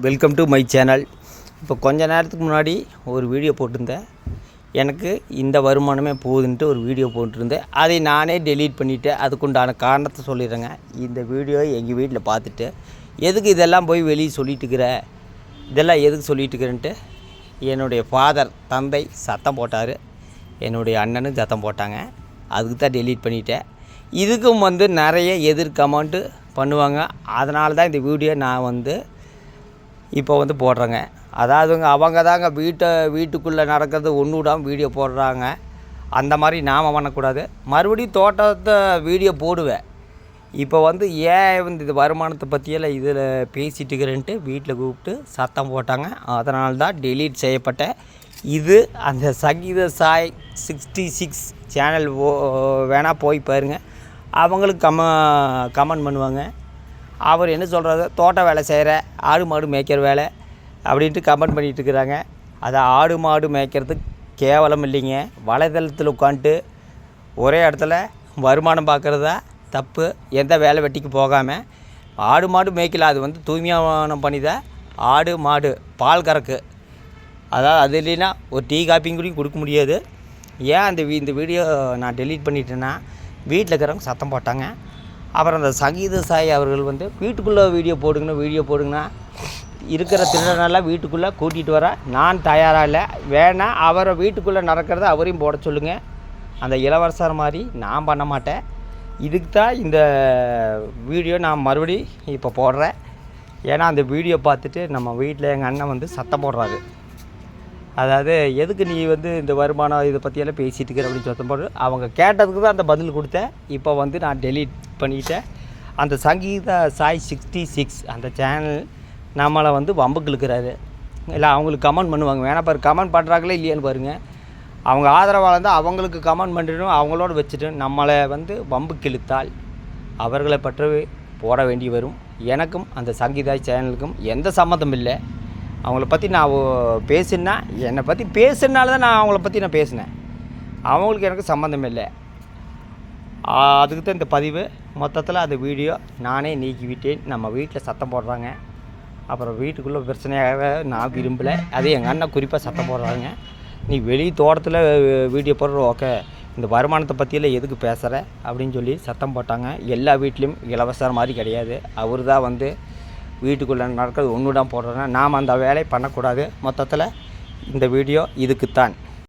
Welcome to my channel இப்போ கொஞ்ச நேரத்துக்கு முன்னாடி ஒரு வீடியோ போட்டிருந்தேன். எனக்கு இந்த வருமானமே போகுதுன்ட்டு ஒரு வீடியோ போட்டிருந்தேன். அதை நானே டெலீட் பண்ணிவிட்டேன் அதுக்குண்டான காரணத்தை சொல்லிடுறேங்க. இந்த வீடியோ எங்கள் வீட்டில் பார்த்துட்டு எதுக்கு இதெல்லாம் போய் வெளியே சொல்லிட்டு இருக்கிற? இதெல்லாம் எதுக்கு சொல்லிட்டு இருக்கிறேன்ட்டு? என்னுடைய ஃபாதர் தந்தை சத்தம் போட்டார். என்னுடைய அண்ணனும் சத்தம் போட்டாங்க. அதுக்கு தான் டெலீட் பண்ணிட்டேன். இதுக்கும் வந்து நிறைய எதிர் கமெண்ட்டு பண்ணுவாங்க. அதனால தான் இந்த வீடியோ நான் வந்து இப்போ வந்து போடுறேங்க. அதாவதுங்க அவங்க தாங்க வீட்டை வீட்டுக்குள்ளே நடக்கிறது ஒன்று விடாமல் வீடியோ போடுறாங்க. அந்த மாதிரி நாம் பண்ணக்கூடாது. மறுபடியும் தோட்டத்தை வீடியோ போடுவேன். இப்போ வந்து ஏன் வந்து இது வருமானத்தை பற்றியெல்லாம் இதில் பேசிட்டு இருக்கிறேன்ட்டு வீட்டில் கூப்பிட்டு சத்தம் போட்டாங்க. அதனால தான் டெலீட் செய்யப்பட்ட இது அந்த Sangeetha Sai sixty six channel வேணால் போய் பாருங்க. அவங்களுக்கு கம கமெண்ட் பண்ணுவாங்க. அவர் என்ன சொல்கிறாரு தோட்ட வேலை செய்கிற ஆடு மாடு மேய்க்கிற வேலை அப்படின்ட்டு கமெண்ட் பண்ணிகிட்டு இருக்கிறாங்க. அதை ஆடு மாடு மேய்க்கிறது கேவலம் இல்லைங்க. வலைதளத்தில் உட்காந்துட்டு ஒரே இடத்துல வருமானம் பார்க்குறதா தப்பு. எந்த வேலை வெட்டிக்கு போகாமல் ஆடு மாடு மேய்க்கல அது வந்து தூய்மையான பண்ணி தான் ஆடு மாடு பால் கறக்கு. அதாவது அது இல்லைன்னா ஒரு டீ காப்பியும் கூட கொடுக்க முடியாது. ஏன் அந்த வீ- இந்த வீடியோ நான் டெலீட் பண்ணிட்டேன்னா வீட்டில் இருக்கிறவங்க சத்தம் போட்டாங்க. அப்புறம் அந்த சங்கீத சாய் அவர்கள் வந்து வீட்டுக்குள்ளே வீடியோ போடுங்கண்ணா வீடியோ போடுங்கண்ணா இருக்கிற திருடனெல்லாம் வீட்டுக்குள்ளே கூட்டிகிட்டு வர. நான் தயாராக இல்லை. வேணால் அவரை வீட்டுக்குள்ளே நடக்கிறத அவரையும் போட சொல்லுங்கள் அந்த இளவரசர் மாதிரி நான் பண்ண மாட்டேன். இதுக்கு தான் இந்த வீடியோ நான் மறுபடி இப்போ போடுறேன். ஏன்னா அந்த வீடியோ பார்த்துட்டு நம்ம வீட்டில் எங்கள் அண்ணன் வந்து சத்தம் போடுறாரு. அதாவது எதுக்கு நீ வந்து இந்த வருமானம் இதை பற்றியெல்லாம் பேசிகிட்டு இருக்கிற? அப்படின்னு சத்தம் போடு அவங்க கேட்டதுக்கு தான் அந்த பதில் கொடுத்தேன். இப்போ வந்து நான் டெலிட் பண்ணிட்டேன். அந்த சங்கீதா சாய் சிக்ஸ்டி சிக்ஸ் அந்த சேனல் நம்மளை வந்து வம்புக்கு இழுக்கிறாரு இல்லை அவங்களுக்கு கமெண்ட் பண்ணுவாங்க. வேணா பாரு கமெண்ட் பண்ணுறாங்களே இல்லையான்னு பாருங்கள் அவங்க ஆதரவாக இருந்தால் அவங்களுக்கு கமெண்ட் பண்ணிடணும் அவங்களோட வச்சுட்டு நம்மளை வந்து வம்புக்கு இழுத்தால் அவர்களை பற்றி போட வேண்டி வரும். எனக்கும் அந்த சங்கீதா சேனலுக்கும் எந்த சம்மந்தம் இல்லை. அவங்கள பற்றி நான் பேசுனா என்னை பற்றி பேசுனால தான் நான் அவங்கள பற்றி நான் பேசினேன். அவங்களுக்கு எனக்கு சம்மந்தம் இல்லை. அதுக்கு தான் இந்த பதிவு. மொத்தத்தில் அந்த வீடியோ நானே நீக்கி விட்டேன் நம்ம வீட்டில் சத்தம் போடுறாங்க. அப்புறம் வீட்டுக்குள்ளே பிரச்சனையாக நான் விரும்பலை. அதே எங்கள் அண்ணன் குறிப்பாக சத்தம் போடுறாங்க. நீ வெளி தோட்டத்தில் வீடியோ போடுற ஓகே. இந்த வருமானத்தை பற்றியில் எதுக்கு பேசுகிற அப்படின்னு சொல்லி சத்தம் போட்டாங்க. எல்லா வீட்லேயும் இலவசம் மாதிரி கிடையாது. அவர் தான் வந்து வீட்டுக்குள்ளே நடக்கிறது ஒன்று தான் போடுறேன்னா நாம் அந்த வேலையை பண்ணக்கூடாது. மொத்தத்தில் இந்த வீடியோ இதுக்குத்தான்.